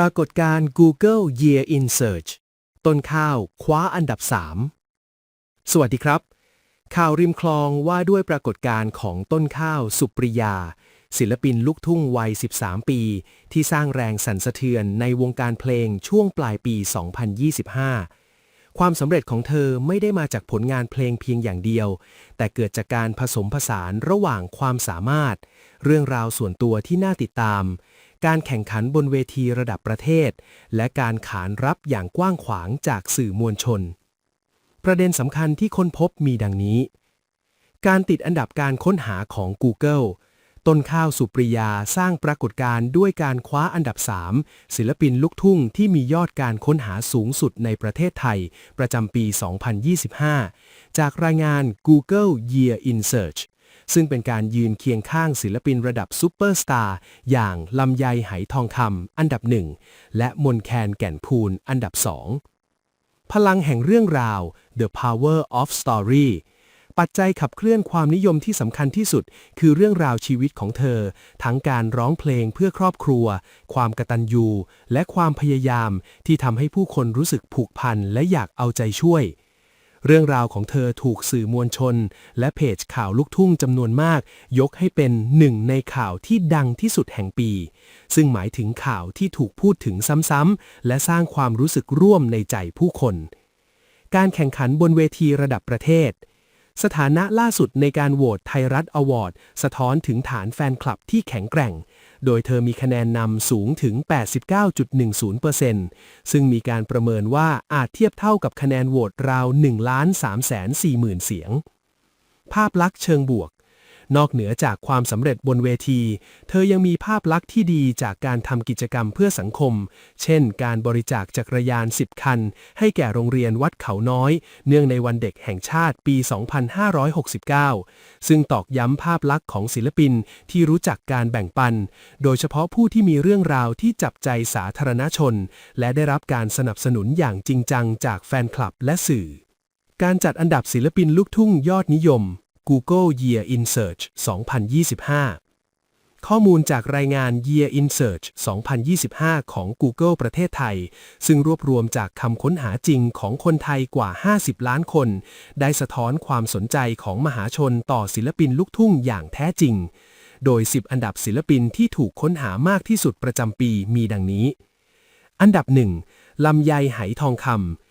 ปรากฏการณ์ Google Year in Search ต้นข้าวคว้าอันดับ 3 สวัสดีครับ ข่าวริมคลองว่าด้วยปรากฏการณ์ของต้นข้าวสุปริยา ศิลปินลูกทุ่งวัย 13 ปี ที่สร้างแรงสั่นสะเทือนในวงการเพลงช่วงปลายปี 2025 ความสำเร็จของเธอไม่ได้มาจากผลงานเพลงเพียงอย่างเดียว แต่เกิดจากการผสมผสานระหว่างความสามารถ เรื่องราวส่วนตัวที่น่าติดตาม การแข่งขันบนเวทีระดับประเทศ และการขานรับอย่างกว้างขวางจากสื่อมวลชน ประเด็นสำคัญที่ค้นพบมีดังนี้ การติดอันดับการค้นหาของ Google ต้นข้าวสุปริยาสร้างปรากฏการณ์ด้วยการคว้าอันดับ 3 ศิลปินลูกทุ่งที่มียอดการค้นหาสูงสุดในประเทศไทย ประจำปี 2025 จากรายงาน Google Year in Search ซึ่งเป็นการยืนเคียงข้างศิลปินระดับซูเปอร์สตาร์อย่างลำไยไหทองคำอันดับหนึ่งและมนแคนแก่นพูนอันดับสองพลังแห่งเรื่องราว The Power of Story ปัจจัยขับเคลื่อนความนิยมที่สำคัญที่สุด คือเรื่องราวชีวิตของเธอ ทั้งการร้องเพลงเพื่อครอบครัว ความกตัญญู และความพยายามที่ทำให้ผู้คนรู้สึกผูกพันและอยากเอาใจช่วย เรื่องราวของเธอถูกสื่อมวลชน และเพจข่าวลูกทุ่งจำนวนมาก ยกให้เป็นหนึ่งในข่าวที่ดังที่สุดแห่งปี ซึ่งหมายถึงข่าวที่ถูกพูดถึงซ้ำๆและสร้างความรู้สึกร่วมในใจผู้คน การแข่งขันบนเวทีระดับประเทศสถานะล่าสุดในการโหวตไทยรัฐอวอร์ด สะท้อนถึงฐานแฟนคลับที่แข็งแกร่ง โดยเธอมีคะแนนนำสูงถึง 89.10%ซึ่งมีการประเมินว่าอาจเทียบเท่ากับคะแนนโหวตราว1ล้าน3 4 0 0 0 0 เสียง ภาพลักษณ์เชิงบวก นอกเหนือจากความสำเร็จบนเวที เธอยังมีภาพลักษณ์ที่ดีจากการทำกิจกรรมเพื่อสังคม เช่น การบริจาคจักรยาน 10 คัน ให้แก่โรงเรียนวัดเขาน้อย เนื่องในวันเด็กแห่งชาติปี 2569 ซึ่งตอกย้ำภาพลักษณ์ของศิลปินที่รู้จักการแบ่งปัน โดยเฉพาะผู้ที่มีเรื่องราวที่จับใจสาธารณชน และได้รับการสนับสนุนอย่างจริงจังจากแฟนคลับและสื่อ การจัดอันดับศิลปินลูกทุ่งยอดนิยม Google Year in Search 2025 ข้อมูลจากรายงาน Year in Search 2025 ของ Google ประเทศไทย ซึ่งรวบรวมจากคำค้นหาจริงของคนไทยกว่า 50 ล้านคน ได้สะท้อนความสนใจของมหาชนต่อศิลปินลูกทุ่งอย่างแท้จริง โดย 10 อันดับศิลปินที่ถูกค้นหามากที่สุดประจำปีมีดังนี้ อันดับ 1ลำไยไหทองคำ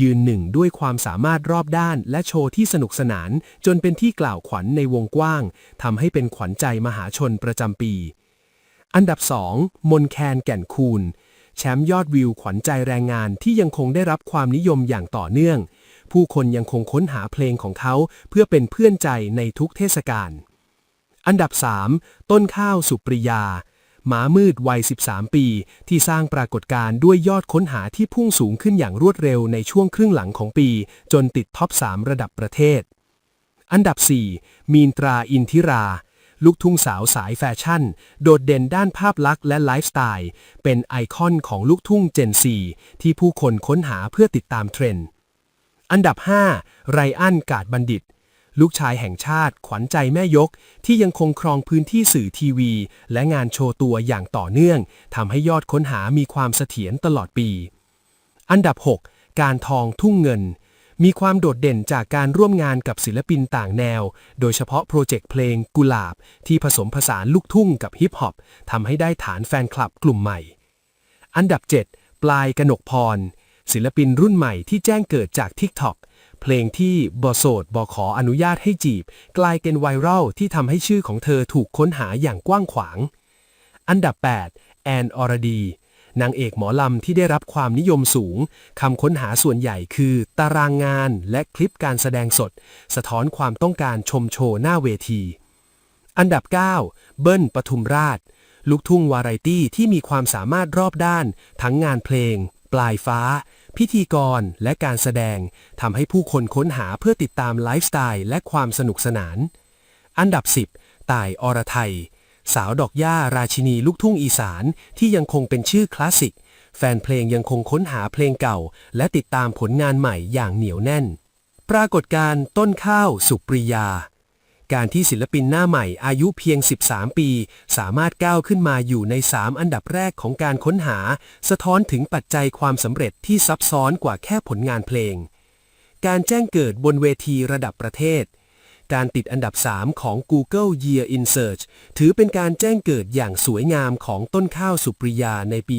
ยืนหนึ่งด้วยความสามารถรอบด้านและโชว์ที่สนุกสนาน จนเป็นที่กล่าวขวัญในวงกว้างทำให้เป็นขวัญใจมหาชนประจำปี อันดับ 2 มนแคนแก่นคูนแชมป์ยอดวิวขวัญใจแรงงานที่ยังคงได้รับความนิยมอย่างต่อเนื่อง ผู้คนยังคงค้นหาเพลงของเขาเพื่อเป็นเพื่อนใจในทุกเทศกาลอันดับ 3 ต้นข้าวสุปริยา หมามืดวัย 13 ปี ที่สร้างปรากฏการณ์ด้วยยอดค้นหาที่พุ่งสูงขึ้นอย่างรวดเร็วในช่วงครึ่งหลังของปี จนติดท็อป 3 ระดับประเทศ อันดับ 4 มีนตราอินทิรา ลูกทุ่งสาวสายแฟชั่น โดดเด่นด้านภาพลักษณ์และไลฟ์สไตล์ เป็นไอคอนของลูกทุ่งเจนซีที่ผู้คนค้นหาเพื่อติดตามเทรนด์ อันดับ 5 ไรอันกาดบัณฑิต ลูกชายแห่งชาติ ขวัญใจแม่ยก ที่ยังคงครองพื้นที่สื่อทีวี และงานโชว์ตัวอย่างต่อเนื่องทำให้ยอดค้นหามีความเสถียรตลอดปี อันดับ 6 การทองทุ่งเงิน มีความโดดเด่นจากการร่วมงานกับศิลปินต่างแนว โดยเฉพาะโปรเจกต์เพลงกุหลาบ ที่ผสมผสานลูกทุ่งกับฮิปฮอปทำให้ได้ฐานแฟนคลับกลุ่มใหม่ อันดับ 7 ปลายกนกพรศิลปินรุ่นใหม่ที่แจ้งเกิดจาก TikTok เพลงที่บอโสดบอขออนุญาตให้จีบ กลายเป็นไวรัลที่ทำให้ชื่อของเธอถูกค้นหาอย่างกว้างขวาง อันดับ 8 แอนอรดี นางเอกหมอลำที่ได้รับความนิยมสูงคำค้นหาส่วนใหญ่คือ ตารางงานและคลิปการแสดงสด สะท้อนความต้องการชมโชว์หน้าเวที อันดับ 9 เบิ้ลปทุมราช ลูกทุ่งวาไรตี้ที่มีความสามารถรอบด้าน ทั้งงานเพลง ปลายฟ้า พิธีกรและการแสดงทำให้ผู้คนค้นหาเพื่อติดตามไลฟ์สไตล์และความสนุกสนาน อันดับ 10 ต่ายอรไทย สาวดอกย่าราชินีลูกทุ่งอีสานที่ยังคงเป็นชื่อคลาสสิก แฟนเพลงยังคงค้นหาเพลงเก่า และติดตามผลงานใหม่อย่างเหนียวแน่น ปรากฏการณ์ต้นข้าวสุปริยา การที่ศิลปินหน้าใหม่อายุเพียง 13 ปี สามารถก้าวขึ้นมาอยู่ใน 3 อันดับแรกของการค้นหา สะท้อนถึงปัจจัยความสำเร็จที่ซับซ้อนกว่าแค่ผลงานเพลง การแจ้งเกิดบนเวทีระดับประเทศ การติดอันดับ 3 ของ Google Year in Search ถือเป็นการแจ้งเกิดอย่างสวยงามของต้นข้าวสุปริยาในปี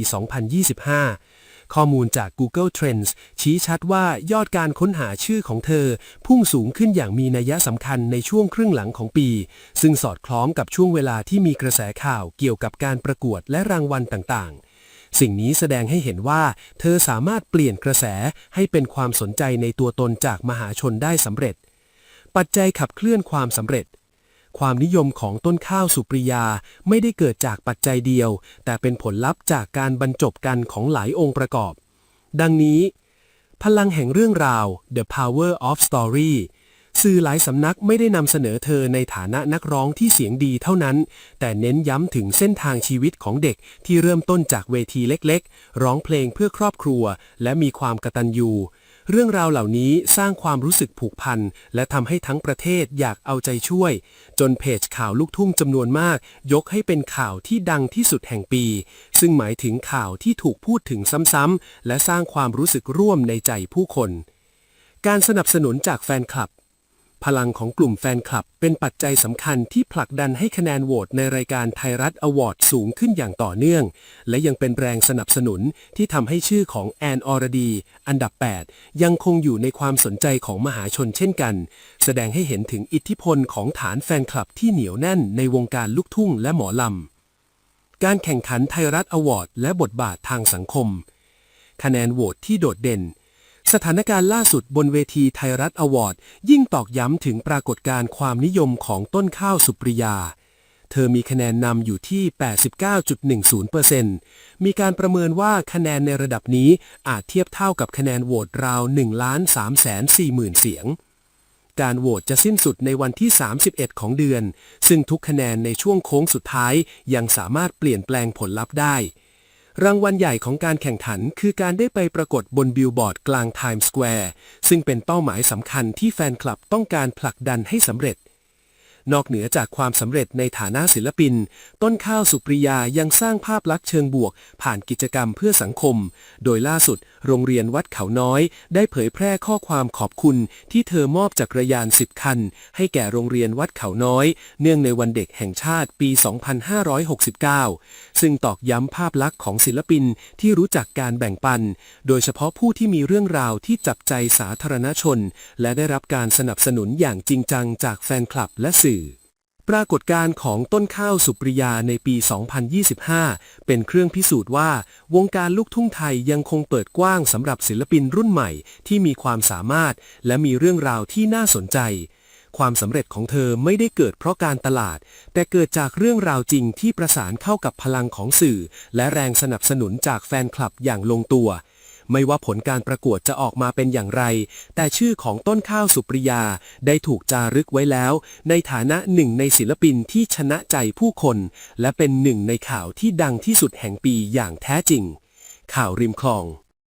2025 ข้อมูลจาก Google Trends ชี้ชัดว่ายอดการค้นหาชื่อของเธอ พุ่งสูงขึ้นอย่างมีนัยสำคัญในช่วงครึ่งหลังของปี ซึ่งสอดคล้องกับช่วงเวลาที่มีกระแสข่าวเกี่ยวกับการประกวดและรางวัลต่างๆสิ่งนี้แสดงให้เห็นว่า เธอสามารถเปลี่ยนกระแสให้เป็นความสนใจในตัวตนจากมหาชนได้สำเร็จ ปัจจัยขับเคลื่อนความสำเร็จ ความนิยมของต้นข้าวสุปริยาไม่ได้เกิดจากปัจจัยเดียว แต่เป็นผลลัพธ์จากการบรรจบกันของหลายองค์ประกอบ ดังนี้ พลังแห่งเรื่องราว The Power of Story สื่อหลายสำนักไม่ได้นำเสนอเธอในฐานะนักร้องที่เสียงดีเท่านั้น แต่เน้นย้ำถึงเส้นทางชีวิตของเด็กที่เริ่มต้นจากเวทีเล็กๆ ร้องเพลงเพื่อครอบครัว และมีความกตัญญู เรื่องราวเหล่านี้สร้างความรู้สึกผูกพัน และทำให้ทั้งประเทศอยากเอาใจช่วย จนเพจข่าวลูกทุ่งจำนวนมาก ยกให้เป็นข่าวที่ดังที่สุดแห่งปี ซึ่งหมายถึงข่าวที่ถูกพูดถึงซ้ำๆและสร้างความรู้สึกร่วมในใจผู้คน การสนับสนุนจากแฟนคลับ พลังของกลุ่มแฟนคลับ เป็นปัจจัยสำคัญที่ผลักดันให้คะแนนโหวตในรายการไทยรัฐอวอร์ดสูงขึ้นอย่างต่อเนื่อง และยังเป็นแรงสนับสนุนที่ทำให้ชื่อของแอนอรดี อันดับ 8 ยังคงอยู่ในความสนใจของมหาชนเช่นกัน แสดงให้เห็นถึงอิทธิพลของฐานแฟนคลับที่เหนียวแน่นในวงการลูกทุ่งและหมอลำการแข่งขันไทยรัฐอวอร์ดและบทบาททางสังคม คะแนนโหวตที่โดดเด่น สถานการณ์ล่าสุดบนเวทีไทยรัฐอวอร์ดยิ่งตอกย้ำถึงปรากฏการณ์ความนิยมของต้นข้าวสุปริยา เธอมีคะแนนนำอยู่ที่ 89.10%มีการประเมินว่าคะแนนในระดับนี้อาจเทียบเท่ากับคะแนนโหวตราว1ล้าน3แสน4หมื่นเสียง การโหวตจะสิ้นสุดในวันที่ 31 ของเดือน ซึ่งทุกคะแนนในช่วงโค้งสุดท้ายยังสามารถเปลี่ยนแปลงผลลัพธ์ได้ รางวัลใหญ่ของการแข่งขันคือการได้ไปปรากฏบนบิลบอร์ดกลางไทม์สแควร์ซึ่งเป็นเป้าหมายสำคัญที่แฟนคลับต้องการผลักดันให้สำเร็จ นอกเหนือจากความสำเร็จในฐานะศิลปิน ต้นข้าวสุปริยายังสร้างภาพลักษณ์เชิงบวก ผ่านกิจกรรมเพื่อสังคม โดยล่าสุดโรงเรียนวัดเขาน้อย ได้เผยแพร่ข้อความขอบคุณ ที่เธอมอบจักรยาน 10 คัน ให้แก่โรงเรียนวัดเขาน้อย เนื่องในวันเด็กแห่งชาติปี 2569 ซึ่งตอกย้ำภาพลักษณ์ของศิลปินที่รู้จักการแบ่งปัน โดยเฉพาะผู้ที่มีเรื่องราวที่จับใจสาธารณชน และได้รับการสนับสนุนอย่างจริงจังจากแฟนคลับและสื่อ ปรากฏการณ์ของต้นข้าวสุปริยาในปี 2025 เป็นเครื่องพิสูจน์ว่า วงการลูกทุ่งไทยยังคงเปิดกว้างสำหรับศิลปินรุ่นใหม่ที่มีความสามารถ และมีเรื่องราวที่น่าสนใจ ความสำเร็จของเธอไม่ได้เกิดเพราะการตลาด แต่เกิดจากเรื่องราวจริงที่ประสานเข้ากับพลังของสื่อ และแรงสนับสนุนจากแฟนคลับอย่างลงตัว ไม่ว่าผลการประกวดจะออกมาเป็นอย่างไร แต่ชื่อของต้นข้าวสุปริยาได้ถูกจารึกไว้แล้ว ในฐานะหนึ่งในศิลปินที่ชนะใจผู้คน และเป็นหนึ่งในข่าวที่ดังที่สุดแห่งปีอย่างแท้จริง ข่าวริมคลอง